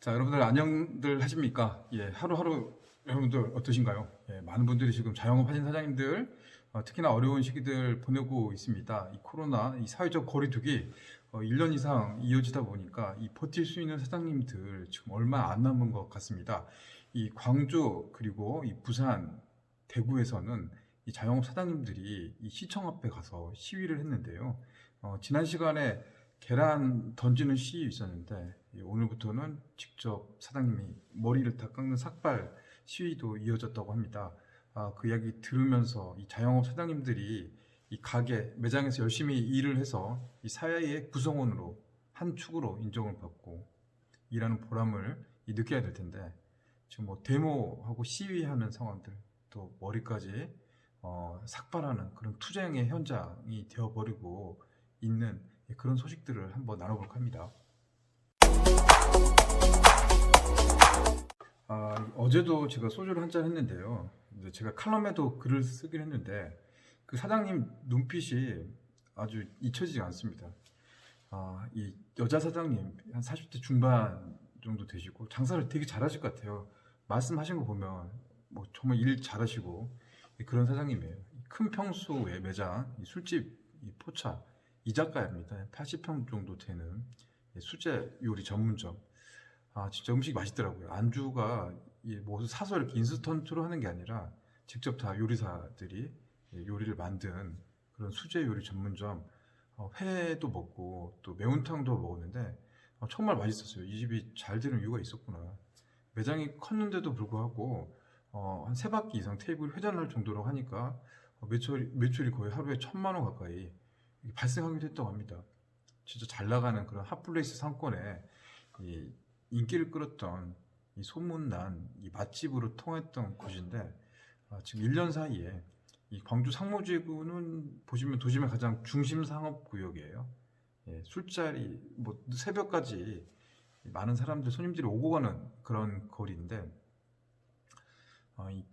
자, 여러분들 안녕들 하십니까? 예, 하루하루 여러분들 어떠신가요? 예, 많은 분들이 지금 자영업 하신 사장님들 어, 특히나 어려운 시기들 보내고 있습니다. 이 코로나, 이 사회적 거리두기 어, 1년 이상 이어지다 보니까 이 버틸 수 있는 사장님들 지금 얼마 안 남은 것 같습니다. 이 광주 그리고 이 부산, 대구에서는 이 자영업 사장님들이 이 시청 앞에 가서 시위를 했는데요. 어, 지난 시간에 계란 던지는 시위 있었는데 예, 오늘부터는 직접 사장님이 머리를 다 깎는 삭발 시위도 이어졌다고 합니다. 아, 그 이야기 들으면서 이 자영업 사장님들이 이 가게 매장에서 열심히 일을 해서 이 사회의 구성원으로 한 축으로 인정을 받고 일하는 보람을 이 느껴야 될 텐데 지금 뭐 데모하고 시위하는 상황들 또 머리까지 어, 삭발하는 그런 투쟁의 현장이 되어버리고 있는 그런 소식들을 한번 나눠볼까 합니다. 아, 어제도 제가 소주를 한 잔 했는데요. 제가 칼럼에도 글을 쓰긴 했는데 그 사장님 눈빛이 아주 잊혀지지 않습니다. 아, 이 여자 사장님 한 40대 중반 정도 되시고 장사를 되게 잘하실 것 같아요. 말씀하신 거 보면 뭐 정말 일 잘하시고 그런 사장님이에요. 큰 평수의 매장, 이 술집, 이 포차, 이자카야입니다. 80평 정도 되는 수제 요리 전문점. 아 진짜 음식이 맛있더라고요. 안주가 이뭐 사서 이렇게 인스턴트로 하는 게 아니라 직접 다 요리사들이 요리를 만든 그런 수제 요리 전문점. 어, 회도 먹고 또 매운탕도 먹었는데 어, 정말 맛있었어요. 이 집이 잘 되는 이유가 있었구나. 매장이 컸는데도 불구하고 어, 한 세 바퀴 이상 테이블 회전할 정도로 하니까 어, 매출, 매출이 거의 하루에 천만 원 가까이 발생하기도 했다고 합니다. 진짜 잘 나가는 그런 핫플레이스 상권에 이 인기를 끌었던 이 소문난 이 맛집으로 통했던 곳인데 아, 지금 1년 사이에 이 광주 상무지구는 보시면 도심의 가장 중심 상업 구역이에요. 예, 술자리 뭐 새벽까지 많은 사람들 손님들이 오고 가는 그런 거리인데 아, 이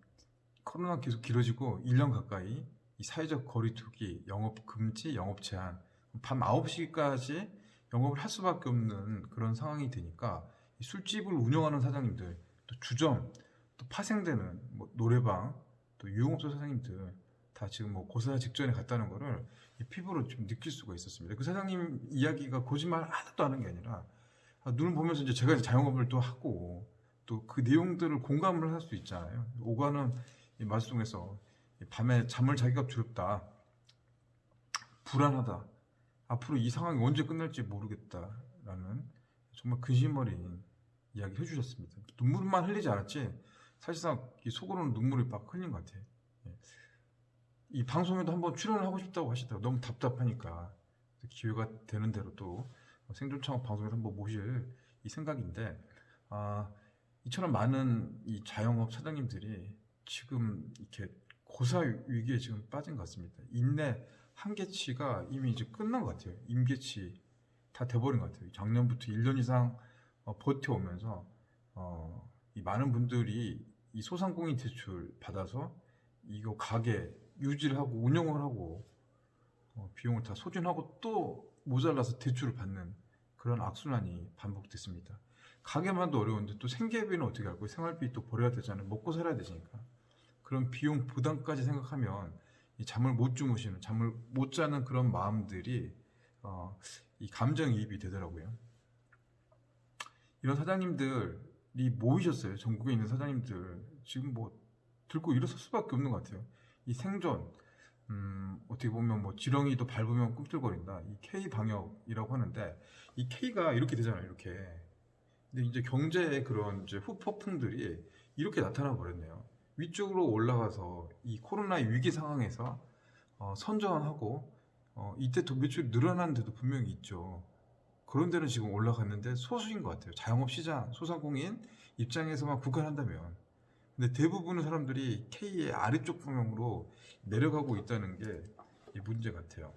코로나 계속 길어지고 1년 가까이 이 사회적 거리두기, 영업 금지, 영업 제한, 밤 9시까지 영업을 할 수밖에 없는 그런 상황이 되니까 이 술집을 운영하는 사장님들, 또 주점, 또 파생되는 뭐 노래방, 또 유흥업소 사장님들 다 지금 뭐 고사 직전에 갔다는 거를 이 피부로 좀 느낄 수가 있었습니다. 그 사장님 이야기가 거짓말 하나도 하는 게 아니라 아, 눈을 보면서 이제 제가 이제 자영업을 또 하고 또 그 내용들을 공감을 할 수 있잖아요. 오가는 이 말씀에서 밤에 잠을 자기가 두렵다. 불안하다. 앞으로 이 상황이 언제 끝날지 모르겠다라는 정말 근심 어린 이야기 해 주셨습니다. 눈물만 흘리지 않았지 사실상 이 속으로는 눈물이 막 흘린 것 같아요. 예. 이 방송에도 한번 출연을 하고 싶다고 하시더라고요. 너무 답답하니까 기회가 되는 대로 또 생존 창업 방송에서 한번 모실 이 생각인데 아, 이처럼 많은 이 자영업 사장님들이 지금 이렇게 고사 위기에 지금 빠진 것 같습니다. 인내 한계치가 이미 이제 끝난 것 같아요. 임계치 다 돼버린 것 같아요. 작년부터 1년 이상 어, 버텨오면서 어, 이 많은 분들이 이 소상공인 대출 받아서 이거 가게 유지를 하고 운영을 하고 어, 비용을 다 소진하고 또 모자라서 대출을 받는 그런 악순환이 반복됐습니다. 가게만도 어려운데 또 생계비는 어떻게 할 거예요? 생활비 또 벌어야 되잖아요. 먹고 살아야 되니까. 그런 비용 부담까지 생각하면 이 잠을 못 주무시는, 잠을 못 자는 그런 마음들이 어, 이 감정이입이 되더라고요. 이런 사장님들이 모이셨어요. 전국에 있는 사장님들 지금 뭐 들고 일어설 수밖에 없는 것 같아요. 이 생존, 음, 어떻게 보면 뭐 지렁이도 밟으면 꿈틀거린다. 이 K 방역이라고 하는데 이 K가 이렇게 되잖아요. 이렇게. 근데 이제 경제의 그런 이제 후폭풍들이 이렇게 나타나 버렸네요. 위쪽으로 올라가서 이 코로나 위기 상황에서 어, 선전하고 어, 이때 도 매출이 늘어난 데도 분명히 있죠. 그런 데는 지금 올라갔는데 소수인 것 같아요. 자영업 시장, 소상공인 입장에서만 국한한다면. 근데 대부분의 사람들이 K의 아래쪽 방향으로 내려가고 있다는 게 이 문제 같아요.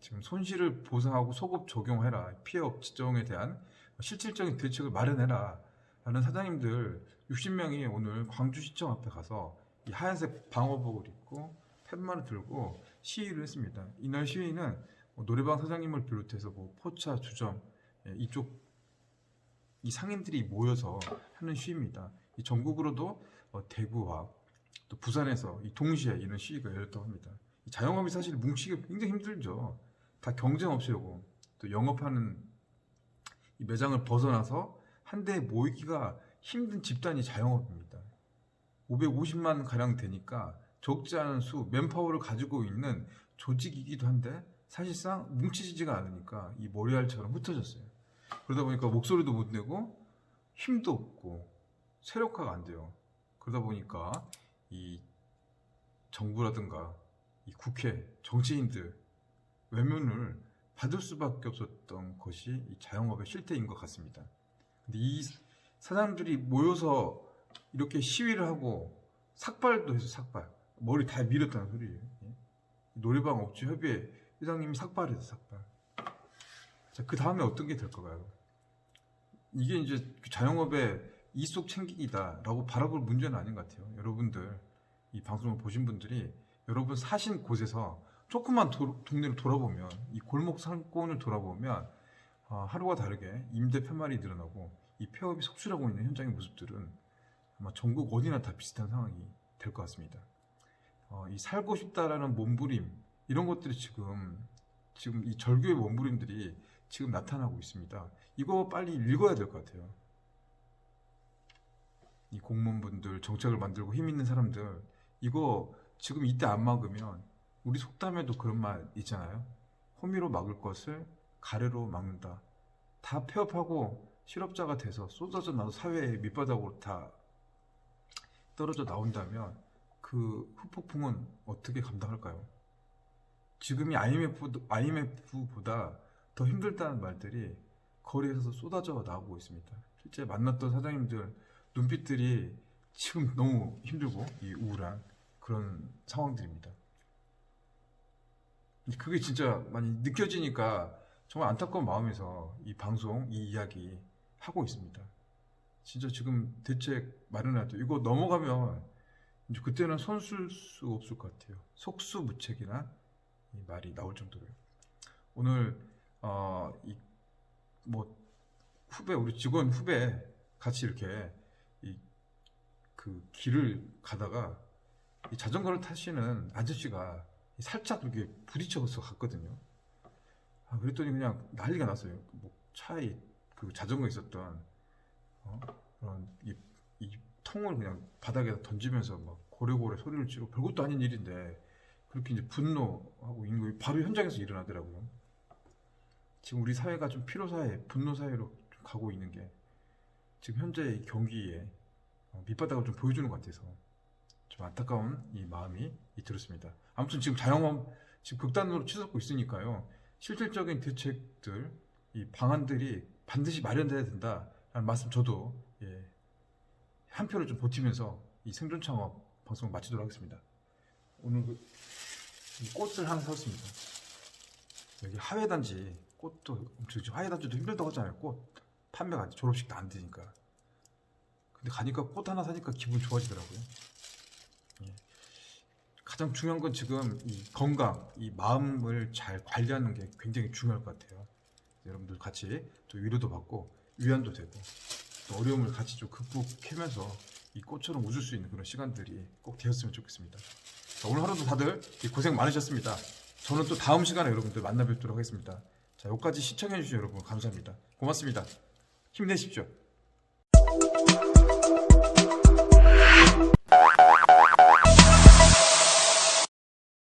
지금 손실을 보상하고 소급 적용해라. 피해 업종에 대한 실질적인 대책을 마련해라. 라는 사장님들 60명이 오늘 광주시청 앞에 가서 이 하얀색 방어복을 입고 팻말을 들고 시위를 했습니다. 이날 시위는 뭐 노래방 사장님을 비롯해서 뭐 포차, 주점 예, 이쪽 이 상인들이 모여서 하는 시위입니다. 이 전국으로도 어, 대구와 또 부산에서 이 동시에 이런 시위가 열렸다고 합니다. 이 자영업이 사실 뭉치기 굉장히 힘들죠. 다 경쟁 없애고 또 영업하는 이 매장을 벗어나서 한 대에 모이기가 힘든 집단이 자영업입니다. 550만 가량 되니까 적지 않은 수 맨파워를 가지고 있는 조직이기도 한데 사실상 뭉치지지가 않으니까 이 머리알처럼 흩어졌어요. 그러다 보니까 목소리도 못 내고 힘도 없고 세력화가 안 돼요. 그러다 보니까 이 정부라든가 이 국회 정치인들 외면을 받을 수밖에 없었던 것이 이 자영업의 실태인 것 같습니다. 근데 이 사람들이 모여서 이렇게 시위를 하고 삭발도 해서 삭발 머리 다 밀었다는 소리예요. 예? 노래방 업주 협의회 회장님이 삭발해서 삭발. 자, 그 다음에 어떤 게 될까요? 이게 이제 자영업의 이속 챙기기다라고 바라볼 문제는 아닌 것 같아요. 여러분들 이 방송을 보신 분들이 여러분 사신 곳에서 조금만 도- 동네를 돌아보면 이 골목 상권을 돌아보면 아, 하루가 다르게 임대 폐말이 늘어나고 이 폐업이 속출하고 있는 현장의 모습들은 아마 전국 어디나 다 비슷한 상황이 될 것 같습니다. 어, 이 살고 싶다라는 몸부림 이런 것들이 지금 지금 이 절규의 몸부림들이 지금 나타나고 있습니다. 이거 빨리 읽어야 될 것 같아요. 이 공무원분들 정책을 만들고 힘 있는 사람들 이거 지금 이때 안 막으면 우리 속담에도 그런 말 있잖아요. 호미로 막을 것을 가래로 막는다. 다 폐업하고 실업자가 돼서 쏟아져 나도 사회의 밑바닥으로 다 떨어져 나온다면 그 후폭풍은 어떻게 감당할까요? 지금이 IMF, IMF보다 더 힘들다는 말들이 거리에서 쏟아져 나오고 있습니다. 실제 만났던 사장님들 눈빛들이 지금 너무 힘들고 이 우울한 그런 상황들입니다. 그게 진짜 많이 느껴지니까 정말 안타까운 마음에서 이 방송, 이 이야기 하고 있습니다. 진짜 지금 대책 마련할 때 이거 넘어가면 이제 그때는 손쓸 수 없을 것 같아요. 속수무책이나 이 말이 나올 정도로요. 오늘 어, 이뭐 후배 우리 직원 후배 같이 이렇게 이 그 길을 가다가 이 자전거를 타시는 아저씨가 살짝 이렇게 부딪혀서 갔거든요. 아, 그랬더니 그냥 난리가 났어요. 뭐 차에 그 자전거에 있었던 어? 그런 이, 이 통을 그냥 바닥에 던지면서 막 고래고래 소리를 지르고 별것도 아닌 일인데 그렇게 이제 분노하고 거예요. 바로 현장에서 일어나더라고요. 지금 우리 사회가 좀 피로 사회, 분노 사회로 좀 가고 있는 게 지금 현재의 경기에 어, 밑바닥을 좀 보여주는 것 같아서 좀 안타까운 이 마음이 이 들었습니다. 아무튼 지금 자영업 지금 극단으로 치솟고 있으니까요. 실질적인 대책들, 이 방안들이 반드시 마련돼야 된다라는 말씀 저도 예, 한 표를 좀 보태면서 이 생존 창업 방송을 마치도록 하겠습니다. 오늘 그, 이 꽃을 하나 사왔습니다. 여기 하회단지 꽃도 엄청 하회단지도 힘들다고 하잖아요. 꽃 판매가. 졸업식도 안 되니까. 근데 가니까 꽃 하나 사니까 기분 좋아지더라고요. 예. 가장 중요한 건 지금 이 건강, 이 마음을 잘 관리하는 게 굉장히 중요할 것 같아요. 여러분들 같이 또 위로도 받고 위안도 되고 또 어려움을 같이 좀 극복하면서 이 꽃처럼 웃을 수 있는 그런 시간들이 꼭 되었으면 좋겠습니다. 자, 오늘 하루도 다들 고생 많으셨습니다. 저는 또 다음 시간에 여러분들 만나 뵙도록 하겠습니다. 자, 여기까지 시청해주신 여러분 감사합니다. 고맙습니다. 힘내십시오.